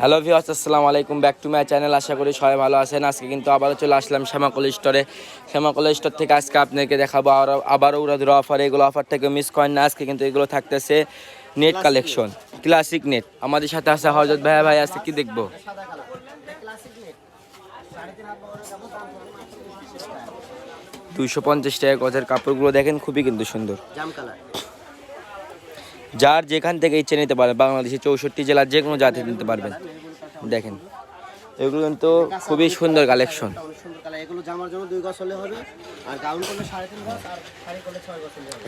Hello viewers আসসালামু আলাইকুম। Back to my channel আশা করি সবাই ভালো আছেন। আজকে কিন্তু আবারও চলে আসলাম শ্যামাকল স্টোরে শ্যামাকল স্টোর থেকে আজকে আপনাকে দেখাবো আরও আবারও উড়াধুরা অফার এগুলো অফার থেকে মিস করেন না। আজকে কিন্তু এগুলো থাকতেছে নেট কালেকশন ক্লাসিক নেট আমাদের সাথে আছে হজরত ভাইয়া। ভাই আজকে কি দেখব? দুইশো পঞ্চাশ টাকা গজের কাপড়গুলো দেখেন খুবই কিন্তু সুন্দর। যার যেখান থেকে ইচ্ছে নিতে পারবেন বাংলাদেশের চৌষট্টি জেলার যে কোনো জাতি নিতে পারবেন। দেখেন, এগুলো কিন্তু খুবই সুন্দর কালেকশন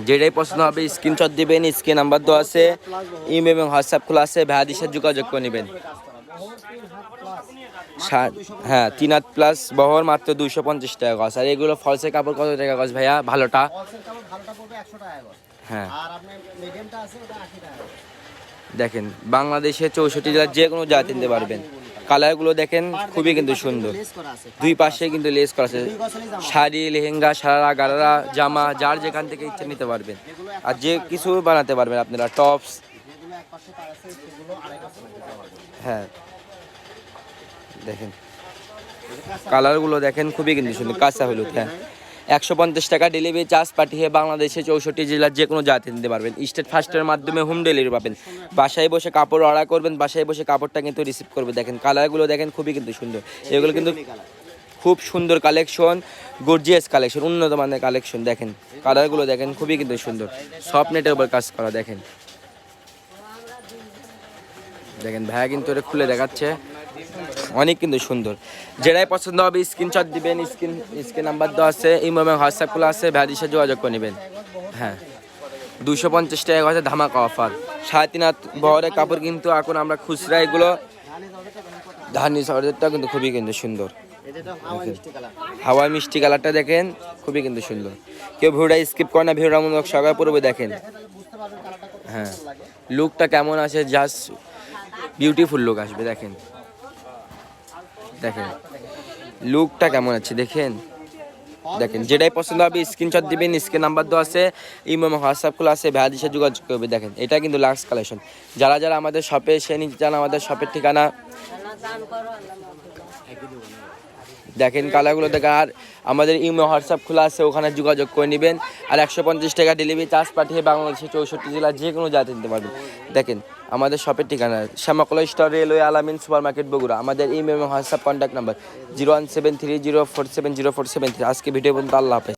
যেটাই পছন্দ হবে স্ক্রিনশট দিবেন, স্ক্রিন নাম্বার তো আছে ইম এবং হোয়াটসঅ্যাপ খোলা আছে ভাইয়াদের সাথে যোগাযোগ করে নেবেন। হ্যাঁ তিন হাত প্লাস বহর মাত্র দুইশো পঞ্চাশ টাকা গজ। আর এগুলো ফলসের কাপড় কত টাকা গজ ভাইয়া? ভালোটা? হ্যাঁ। দেখেন বাংলাদেশের চৌষট্টি জেলার যে কোনো জাতি কিনতে পারবেন। কালারগুলো দেখেন খুবই কিন্তু সুন্দর। দুই পাশে কিন্তু লেস করা আছে। শাড়ি লেহেঙ্গা সারারা গারারা জামা যার যেখান থেকে ইচ্ছে নিতে পারবেন। আর যে কিছু বানাতে পারবেন আপনারা টপস যেগুলো দেখেন। কালারগুলো দেখেন খুবই কিন্তু সুন্দর, কাঁচা হলুদ হ্যাঁ। একশো পঞ্চাশ টাকা ডেলিভারি চার্জ পাঠিয়ে বাংলাদেশে চৌষট্টি জেলার যে কোনো জাতি নিতে পারবেন। স্টেট ফার্স্টের মাধ্যমে হোম ডেলিভারি পাবেন। বাসায় বসে কাপড় অর্ডার করবেন, বাসায় বসে কাপড়টা কিন্তু রিসিভ করবে। দেখেন, কালারগুলো দেখেন খুবই কিন্তু সুন্দর। এগুলো কিন্তু খুব সুন্দর কালেকশন গর্জিয়াস কালেকশন উন্নত মানের কালেকশন দেখেন। কালারগুলো দেখেন খুবই কিন্তু সুন্দর। সফট নেটের উপর কাজ করা, দেখেন। দেখেন, ভাইয়া কিন্তু এটা খুলে দেখাচ্ছে। অনেক কিন্তু সুন্দর। যেটাই পছন্দ হবে স্ক্রিনশট দিবেন স্ক্রিন স্ক্রিন নাম্বার দেওয়া আছে, ইমো এবং হোয়াটসঅ্যাপ খোলা আছে ভাইয়াদের সাথে যোগাযোগ করে নেবেন। হ্যাঁ। দুশো পঞ্চাশ টাকা আছে ধামাকা অফার সাড়ে তিন হাত বহরের কাপড় কিন্তু এখন আমরা খুচরা এগুলো ধানি সরদেরটা কিন্তু খুবই কিন্তু সুন্দর। হাওয়াই মিষ্টি কালারটা দেখেন, খুবই কিন্তু সুন্দর। কেউ ভিডিওটা স্কিপ করে না, ভিডিওটা মনে সবাই পূর্বে দেখেন। হ্যাঁ। লুকটা কেমন আছে জাস্ট বিউটিফুল লুক আসবে, দেখেন। দেখেন। লুকটা কেমন আছে, দেখেন। দেখেন, যেটাই পছন্দ হবে স্ক্রিনশট দিবেন স্ক্রিন নাম্বার দেওয়া আছে, ইমো হোয়াটসঅ্যাপ খোলা আছে ভ্যা দিশে যোগাযোগ করবে, দেখেন। এটা কিন্তু লাক্স কালেকশন যারা যারা আমাদের শপে এসে নিতে চান, আমাদের শপের ঠিকানা দেখেন কালারগুলো দেখেন, আর আমাদের ইমো, হোয়াটসঅ্যাপ খোলা আছে, ওখানে যোগাযোগ করে নেবেন। আর একশো পঞ্চাশ টাকা ডেলিভারি চার্জ পাঠিয়ে বাংলাদেশের চৌষট্টি জেলা যে কোনো জাতি নিতে পারবেন। দেখেন, আমাদের শপের ঠিকানা, Shyamakala store railway Alamin super market Bogura. আমাদের imo WhatsApp contact number zero one seven three zero four seven zero four seven three আজকে ভিডিও পর্যন্ত আল্লাহ হাফেজ।